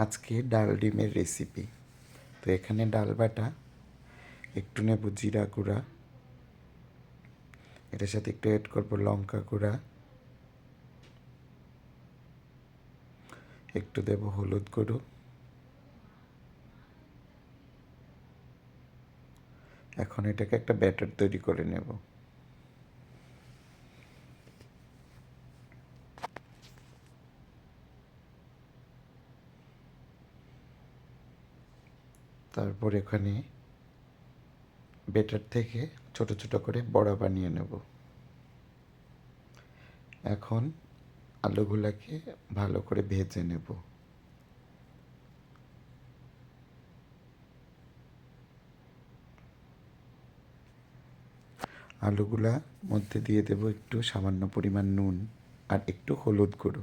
আজকে ডাল ডিমের রেসিপি তো এখানে ডাল বাটা, একটু নেব জিরা গুঁড়া, এটার সাথে একটু অ্যাড করব লঙ্কা গুঁড়া, একটু দেব হলুদ গুঁড়ো, এখন এটাকে একটা ব্যাটার তৈরি করে নেব। তারপর এখানে বেটার থেকে ছোট ছোট করে বড়া বানিয়ে নেব। এখন আলুগুলাকে ভালো করে ভেজে নেব। আলুগুলা মধ্যে দিয়ে দেব একটু সামান্য পরিমাণ নুন আর একটু হলুদ গুঁড়ো।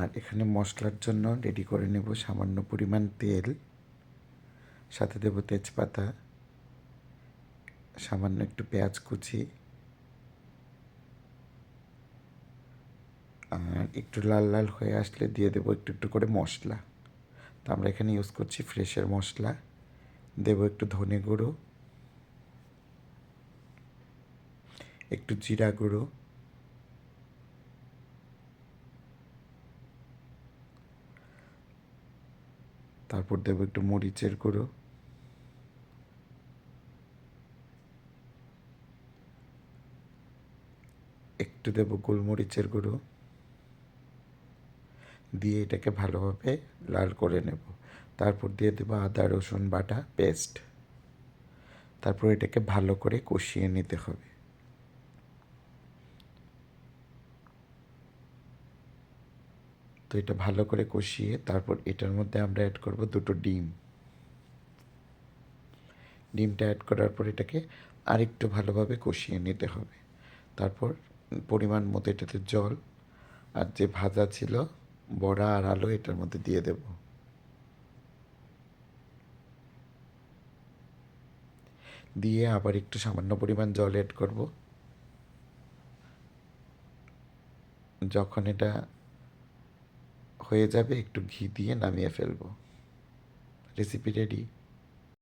আর এখানে মশলার জন্য রেডি করে নেব সামান্য পরিমাণ তেল, সাথে দেব তেজপাতা, সামান্য একটু পেঁয়াজ কুচি আর একটু লাল লাল হয়ে আসলে দিয়ে দেবো একটু একটু করে মশলা। তো আমরা এখানে ইউজ করছি ফ্রেশের মশলা। দেবো একটু ধনে গুঁড়ো, একটু জিরা গুঁড়ো তারপর দেবো একটু মরিচের গুঁড়ো। একটু দেবো গোলমরিচের গুঁড়ো। দিয়ে এটাকে ভালোভাবে লাল করে নেব। তারপর দিয়ে দেবো আদা, রসুন বাটা, পেস্ট। তারপর এটাকে ভালো করে কষিয়ে নিতে হবে। তো এটা ভালো করে কষিয়ে তারপর এটার মধ্যে আমরা অ্যাড করব দুটো ডিম। ডিমটা অ্যাড করার পর এটাকে আরেকটু ভালোভাবে কষিয়ে নিতে হবে। তারপর পরিমাণ মতো এটাতে জল আর যে ভাজা ছিল বড়া আর আলু এটার মধ্যে দিয়ে দেব। দিয়ে আবার একটু সামান্য পরিমাণ জল অ্যাড করব। যখন এটা হয়ে যাবে একটু ঘি দিয়ে নামিয়ে ফেলব। Recipe ready